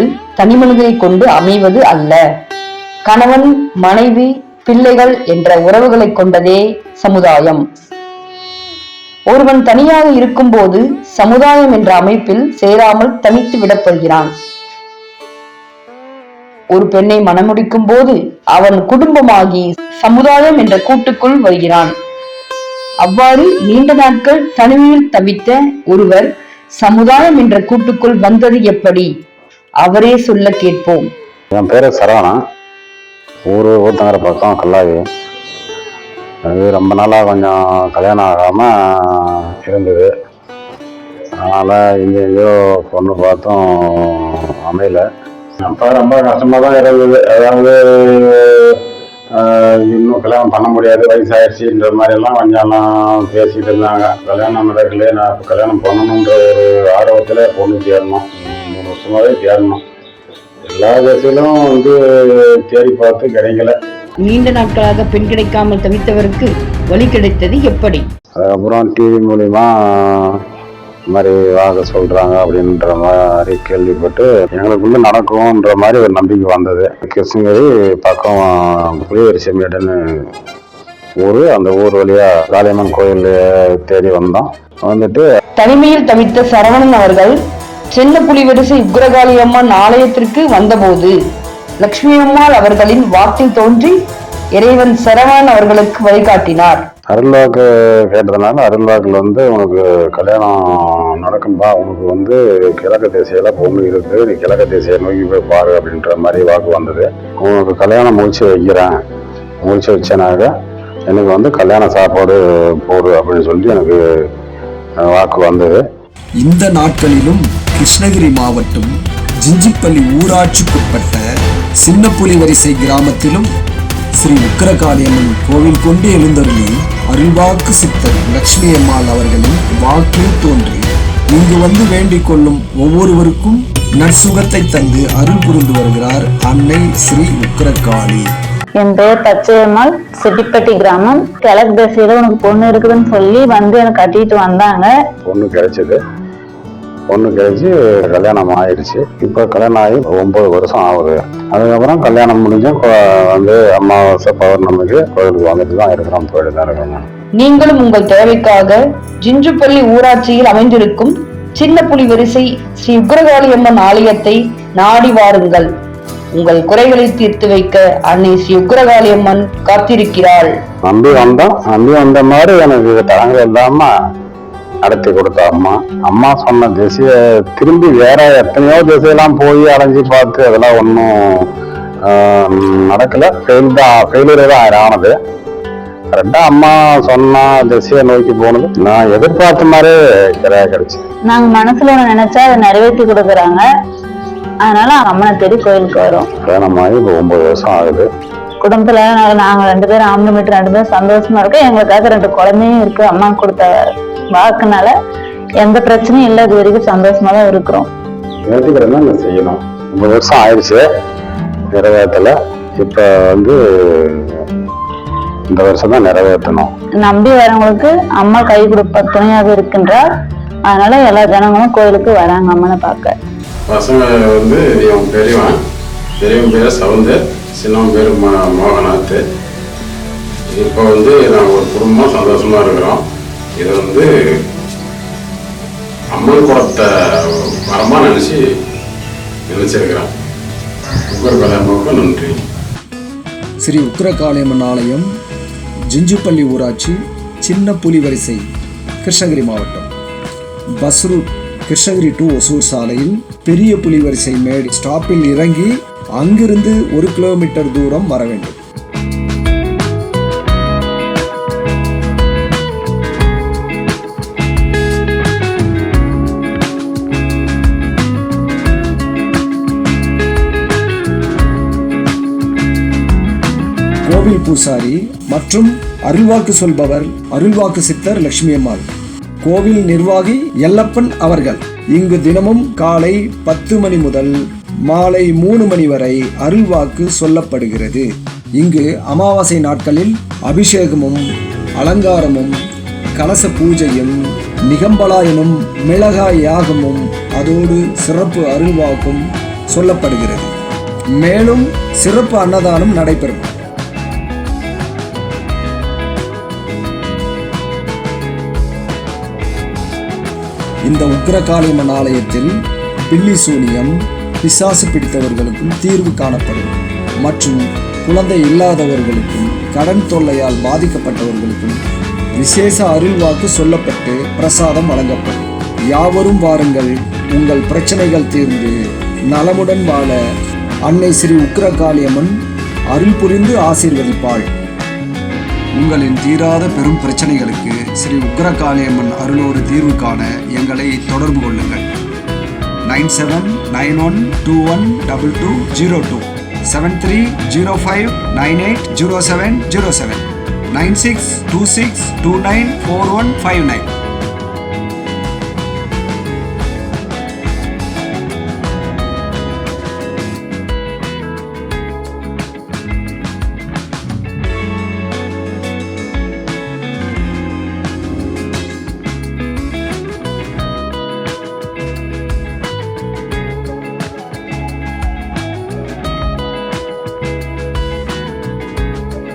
என்பது தனிமனிதனை கொண்டு அமைவது அல்ல. கணவன் மனைவி பிள்ளைகள் என்ற உறவுகளை கொண்டதே சமுதாயம். ஒருவன் தனியாக இருக்கும்போது சமுதாயம் என்ற அமைப்பில் சேராமல் தனித்து விடப்படுகிறான் ஒரு பெண்ணை மணமுடிக்கும் போது அவன் குடும்பமாகி சமுதாயம் என்ற கூட்டுக்குள் வருகிறான். அவ்வாறு நீண்ட நாட்கள் தனிமையில் தவித்த ஒருவர் சமுதாயம் என்ற கூட்டுக்குள் வந்தது எப்படி? அவரே சொல்ல கேட்போம். என் பேர் சரவணா ஊர் ஊத்தங்கிற பக்கம் கல்லாவி அது ரொம்ப நாளாக கொஞ்சம் கல்யாணம் ஆகாமல் இருந்தது. அதனால் இங்கே எங்கேயோ பொண்ணு பார்த்தும் அமையல. அப்போ ரொம்ப கஷ்டமாக தான் இருந்தது. அதாவது இன்னும் கல்யாணம் பண்ண முடியாது. வயசாயிடுச்சுன்ற மாதிரிலாம் கொஞ்சம்லாம் பேசிகிட்டு இருந்தாங்க. கல்யாணம் நடக்கலையே நான் கல்யாணம் பண்ணணுன்ற ஒரு ஆர்வத்தில் பொண்ணு சேரணும் வருஷமாகவே தேடணும் எல்லா திசையிலும் வந்து தேடி பார்த்து கிடைக்கல நீண்ட நாட்களாக பெண் கிடைக்காமல் தவித்தவருக்கு வழி கிடைத்தது எப்படி? அதுக்கப்புறம் டிவி மூலிமா இந்த மாதிரி வாங்க சொல்கிறாங்க அப்படின்ற மாதிரி கேள்விப்பட்டு எங்களுக்குள்ள நடக்கும்ன்ற மாதிரி ஒரு நம்பிக்கை வந்தது. கிருஷ்ணகிரி பக்கம் புளியரிசமேடுன்னு ஊர் அந்த ஊர் வழியாக காளியம்மன் கோயில் தேடி வந்தோம். வந்துட்டு தனிமையில் தவித்த சரவணன் அவர்கள் சின்ன புலிவரிசை உக்ரகாளி அம்மன் ஆலயத்திற்கு வந்தபோது லட்சுமி அம்மாள் அவர்களின் வாக்கில் தோன்றி இறைவன் சரவணன் அவர்களுக்கு வழிகாட்டினார் அருள்வாக்கு கேட்டதுனால அருள்வாக்கில் வந்து உனக்கு கல்யாணம் நடக்கும்பா உனக்கு வந்து கிழக்கு திசையில பொண்ணு இருக்கு நீ கிழக்கு திசையை நோக்கி போய் பாரு அப்படின்ற மாதிரி வாக்கு வந்தது. உனக்கு கல்யாணம் முடிச்சு வைக்கிறேன் முடிச்சு வச்சனாக்க எனக்கு வந்து கல்யாண சாப்பாடு போடு அப்படின்னு சொல்லி எனக்கு வாக்கு வந்தது. இந்த நாட்களிலும் கிருஷ்ணகிரி மாவட்டம் ஜிஞ்சிப்பள்ளி ஊராட்சிக்குட்பட்ட சின்னப்புலிவரிசை கிராமத்திலும் ஸ்ரீ உக்கரகாளியம்மன் கோவில் கொண்டு எழுந்தருளி அருள்வாக்கு சித்தர் லட்சுமி அம்மாள் அவர்களின் வாக்கில் தோன்றி இங்கு வந்து வேண்டிக் கொள்ளும் ஒவ்வொருவருக்கும் நற்சுகத்தை தந்து அருள் புரிந்து வருகிறார் அன்னை ஸ்ரீ உக்கரகாளி என் பேர் பச்சையம்மாள் செட்டிப்பட்டி கிராமம். கிழக்கு திசையில உனக்கு பொண்ணு இருக்குதுன்னு சொல்லி வந்து எனக்கு கட்டிட்டு வந்தாங்க. பொண்ணு கிடைச்சது. பொண்ணு கிடைச்சி கல்யாணம் ஆயிடுச்சு. இப்போ கல்யாணம் ஆகி ஒம்பது வருஷம் ஆகுது. அதுக்கப்புறம் கல்யாணம் முடிஞ்சும் வந்து அமாவாசை பௌர்ணமிக்கு கோயிலுக்கு வந்துட்டு தான் இருக்கிறோம். போயிட்டு தான் இருக்கிறோம் நீங்களும் உங்கள் தேவைக்காக ஜிஞ்சுப்பள்ளி ஊராட்சியில் அமைந்திருக்கும் சின்ன புலி வரிசை ஸ்ரீ உக்ரகாளி அம்மன் ஆலயத்தை நாடி வாருங்கள். உங்கள் குறைகளை தீர்த்து வைக்க அன்னை ஸ்ரீ உக்ரகாளி அம்மன் காத்திருக்கிறாள். நம்பி வந்தோம். நம்பி வந்த மாதிரி எனக்கு தடங்கள் இல்லாம நடத்தி கொடுத்த அம்மா. அம்மா சொன்ன திசையை திரும்பி வேற எத்தனையோ திசையெல்லாம் போய் அலைஞ்சு பார்த்து அதெல்லாம் ஒன்றும் நடக்கல. ஃபெயில் தான் ஃபெயிலியர் தான் ஆனது. கரெக்டாக அம்மா சொன்ன திசையை நோக்கி போனது. நான் எதிர்பார்த்த மாதிரி கிடையா கிடைச்சு நாங்க மனசுல ஒண்ணு நினைச்சா அதை நிறைவேற்றி கொடுக்குறாங்க. அதனால அம்மனை தேடி கோயிலுக்கு வரோம். கல்யாணம் ஆகி இப்போ ஒன்பது வருஷம் ஆகுது. குடும்பத்துல நாங்க- ரெண்டு பேரும் ஆம்பளை மீட்டர் ரெண்டு பேரும் சந்தோஷமா இருக்கோம். எங்களுக்காக ரெண்டு குழந்தையும் இருக்கு. அம்மா கொடுத்த வாக்குனால எந்த பிரச்சனையும் இல்லை இது வரைக்கும் சந்தோஷமா தான் இருக்கிறோம். நான் செய்யணும். ஒன்பது வருஷம் ஆயிடுச்சு. நிறைவேற்றலை. இப்போ வந்து இந்த வருஷம் தான் நிறைவேற்றணும். நம்பி வரவங்களுக்கு அம்மா கை கொடுப்ப துணையாக இருக்கின்றார் அதனால எல்லா ஜனங்களும் கோயிலுக்கு வராங்க அம்மனை பார்க்க. பசங்க வந்து இவன் பெரியவன். பெரியவன் பேர் சவுந்தர் சின்னவன் பேர் ம மோகநாத் இப்போ வந்து நாங்கள் ஒரு குடும்பம் சந்தோஷமாக இருக்கிறோம். இது வந்து அம்மன் குளத்தை வரமாக நினச்சி நினச்சிருக்கிறேன் உங்கள் நன்றி. ஸ்ரீ உக்கரகாளியம்மன் ஆலயம் ஜிஞ்சுப்பள்ளி ஊராட்சி சின்ன புலிவரிசை கிருஷ்ணகிரி மாவட்டம். Bus route Krishnagiri to Hosur சாலையில் பெரிய புலிவரிசை மேடு ஸ்டாப்பில் இறங்கி அங்கிருந்து ஒரு கிலோமீட்டர் தூரம் வர வேண்டும். கோவில் பூசாரி மற்றும் அருள்வாக்கு சொல்பவர் அருள்வாக்கு சித்தர் லட்சுமி அம்மாள். கோவில் நிர்வாகி எல்லப்பன் அவர்கள். இங்கு தினமும் காலை பத்து மணி முதல் மாலை மூணு மணி வரை அருள்வாக்கு சொல்லப்படுகிறது. இங்கு அமாவாசை நாட்களில் அபிஷேகமும் அலங்காரமும் கலச பூஜையும் நிகம்பலாயனும் மிளகாய் யாகமும் அதோடு சிறப்பு அருள்வாக்கும் சொல்லப்படுகிறது. மேலும் சிறப்பு அன்னதானம் நடைபெறும். இந்த உக்ரகாளியம்மன் ஆலயத்தில் பில்லி சூனியம் பிசாசு பிடித்தவர்களுக்கும் தீர்வு காணப்படும். மற்றும் குழந்தை இல்லாதவர்களுக்கும் கடன் தொல்லையால் பாதிக்கப்பட்டவர்களுக்கும் விசேஷ அருள்வாக்கு சொல்லப்பட்டு பிரசாதம் வழங்கப்படும். யாவரும் வாருங்கள் உங்கள் பிரச்சனைகள் தீர்ந்து நலமுடன் வாழ அன்னை ஸ்ரீ உக்ரகாளியம்மன் அருள் புரிந்து ஆசீர்வதிப்பாள். உங்களின் தீராத பெரும் பிரச்சனைகளுக்கு ஸ்ரீ உக்கிரகாளியம்மன் அருளோடு தீர்வு காண எங்களை தொடர்பு கொள்ளுங்கள். Nine seven nine one two one double two zero two seven three zero five nine eight zero seven zero seven nine six two six two nine four one five nine.